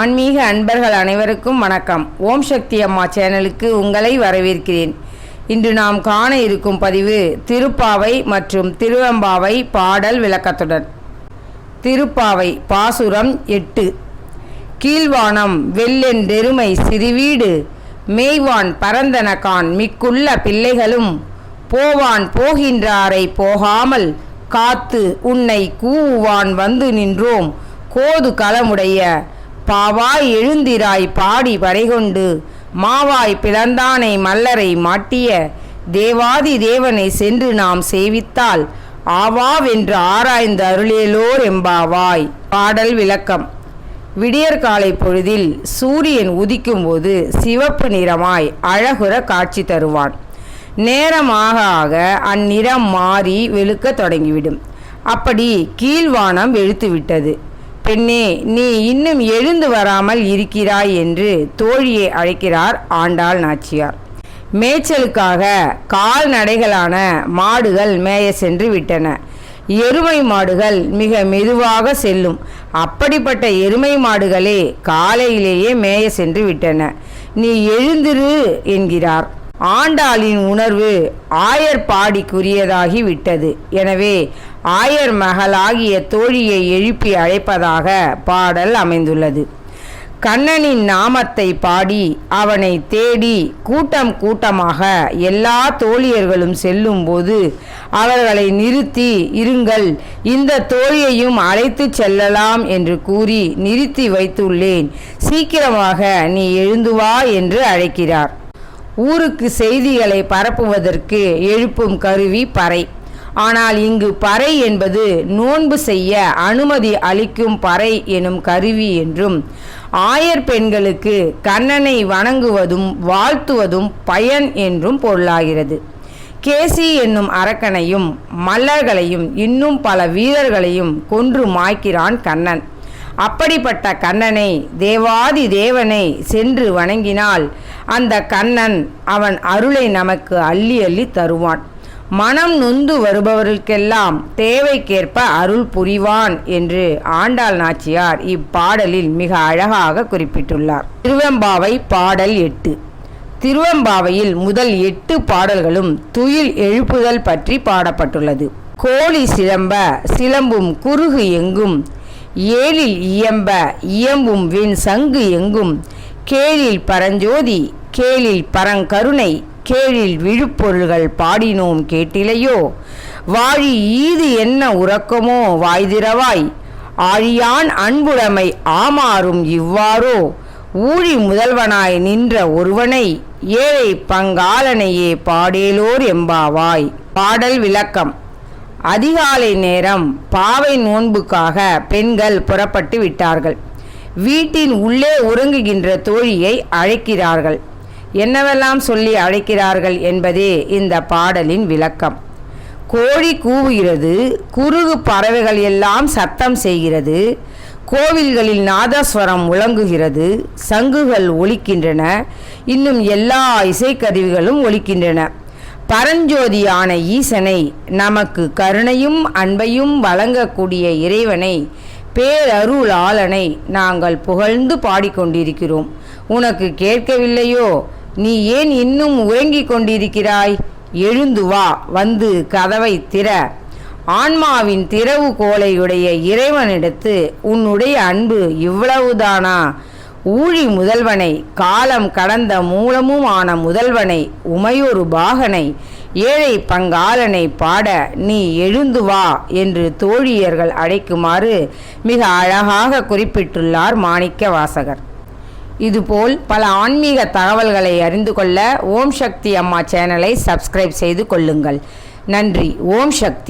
ஆன்மீக அன்பர்கள் அனைவருக்கும் வணக்கம். ஓம் சக்தி அம்மா சேனலுக்கு உங்களை வரவேற்கிறேன். இன்று நாம் காண இருக்கும் பதிவு திருப்பாவை மற்றும் திருவெம்பாவை பாடல் விளக்கத்துடன். திருப்பாவை பாசுரம் எட்டு. கீழ்வானம் வெள்ளென்றெருமை சிறுவீடு. மேய்வான் பரந்தனகான் மிக்குள்ள பிள்ளைகளும். போவான் போகின்றாரை போகாமல் காத்து உன்னை கூவுவான் வந்து நின்றோம். கோது களமுடைய பாவாய் எழுந்திராய் பாடி வரைகொண்டு மாவாய் பிளந்தானை மல்லரை மாட்டிய தேவாதி தேவனை சென்று நாம் சேவித்தால் ஆவாவென்று ஆராய்ந்து அருளேலோர் எம்பாவாய். பாடல் விளக்கம். விடியற்காலை பொழுதில் சூரியன் உதிக்கும்போது சிவப்பு நிறமாய் அழகுற காட்சி தருவான். நேரமாக ஆக அந்நிறம் மாறி வெளுக்க தொடங்கிவிடும். அப்படி கீழ்வானம் வெளுத்துவிட்டது. பெண்ணே நீ இன்னும் எழுந்து வராமல் இருக்கிறாய் என்று தோழியை அழைக்கிறார் ஆண்டாள் நாச்சியார். மேய்ச்சலுக்காக கால்நடைகளான மாடுகள் மேய சென்று விட்டன. எருமை மாடுகள் மிக மெதுவாக செல்லும். அப்படிப்பட்ட எருமை மாடுகளே காலையிலேயே மேய சென்று விட்டன. நீ எழுந்திரு என்கிறார். ஆண்டாளின் உணர்வு ஆயர் பாடிக்குரியதாகி விட்டது. எனவே ஆயர் மகள் ஆகிய தோழியை எழுப்பி அழைப்பதாக பாடல் அமைந்துள்ளது. கண்ணனின் நாமத்தை பாடி அவனை தேடி கூட்டம் கூட்டமாக எல்லா தோழியர்களும் செல்லும்போது அவர்களை நிறுத்தி இருங்கள் இந்த தோழியையும் அழைத்து செல்லலாம் என்று கூறி நிறுத்தி வைத்துள்ளேன். சீக்கிரமாக நீ எழுந்து வா என்று அழைக்கிறார். ஊருக்கு செய்திகளை பரப்புவதற்கு எழுப்பும் கருவி பறை. ஆனால் இங்கு பறை என்பது நோன்பு செய்ய அனுமதி அளிக்கும் பறை எனும் கருவி என்றும் ஆயர் பெண்களுக்கு கண்ணனை வணங்குவதும் வாழ்த்துவதும் பயன் என்றும் பொருளாகிறது. கேசி என்னும் அரக்கனையும் மல்லர்களையும் இன்னும் பல வீரர்களையும் கொன்று மாய்க்கிறான் கண்ணன். அப்படிப்பட்ட கண்ணனை தேவாதி தேவனை சென்று வணங்கினால் அந்த கண்ணன் அவன் அருளை நமக்கு அள்ளி அள்ளி தருவான். மனம் நொந்து வருபவர்களுக்கெல்லாம் தேவைக்கேற்ப அருள் புரிவான் என்று ஆண்டாள் நாச்சியார் இப்பாடலில் மிக அழகாக குறிப்பிட்டுள்ளார். திருவெம்பாவை பாடல் எட்டு. திருவெம்பாவையில் முதல் எட்டு பாடல்களும் துயில் எழுப்புதல் பற்றி பாடப்பட்டுள்ளது. கோழி சிலம்ப சிலம்பும் குறுகு எங்கும் ஏழில் இயம்ப இயம்பும் விண் சங்கு எங்கும் கேளில் பரஞ்சோதி கேளில் பரங்கருணை கேழில் விழுப்பொருள்கள் பாடினோம் கேட்டிலையோ? வாழி ஈது என்ன உறக்கமோ வாய்திரவாய் ஆழியான் அன்புடைமை ஆமாறும் இவ்வாறோ? ஊழி முதல்வனாய் நின்ற ஒருவனை ஏழை பங்காளனையே பாடேலோர் எம்பாவாய். பாடல் விளக்கம். அதிகாலை நேரம் பாவை நோன்புக்காக பெண்கள் புறப்பட்டு விட்டார்கள். வீட்டின் உள்ளே உறங்குகின்ற தோழியை அழைக்கிறார்கள். என்னவெல்லாம் சொல்லி அழைக்கிறார்கள் என்பதே இந்த பாடலின் விளக்கம். கோழி கூவுகிறது குறுகு பறவைகள் எல்லாம் சத்தம் செய்கிறது கோவில்களில் நாதஸ்வரம் முழங்குகிறது சங்குகள் ஒலிக்கின்றன இன்னும் எல்லா இசைக்கருவிகளும் ஒலிக்கின்றன. பரஞ்சோதியான ஈசனை நமக்கு கருணையும் அன்பையும் வழங்கக்கூடிய இறைவனை பேரருளாளனை நாங்கள் புகழ்ந்து பாடிக்கொண்டிருக்கிறோம். உனக்கு கேட்கவில்லையோ? நீ ஏன் இன்னும் உறங்கிக் கொண்டிருக்கிறாய்? எழுந்து வா வந்து கதவை திற. ஆன்மாவின் திறவு கோலையுடைய இறைவனிடத்து உன்னுடைய அன்பு இவ்வளவுதானா? ஊழி முதல்வனை காலம் கடந்த மூலமும் ஆன முதல்வனை உமையொரு பாகனை ஏழை பங்காளனை பாட நீ எழுந்து வா என்று தோழியர்கள் அழைக்குமாறு மிக அழகாக குறிப்பிட்டுள்ளார் மாணிக்க வாசகர் இதுபோல் பல ஆன்மீக தகவல்களை அறிந்து கொள்ள ஓம் சக்தி அம்மா சேனலை சப்ஸ்கிரைப் செய்து கொள்ளுங்கள். நன்றி. ஓம் சக்தி.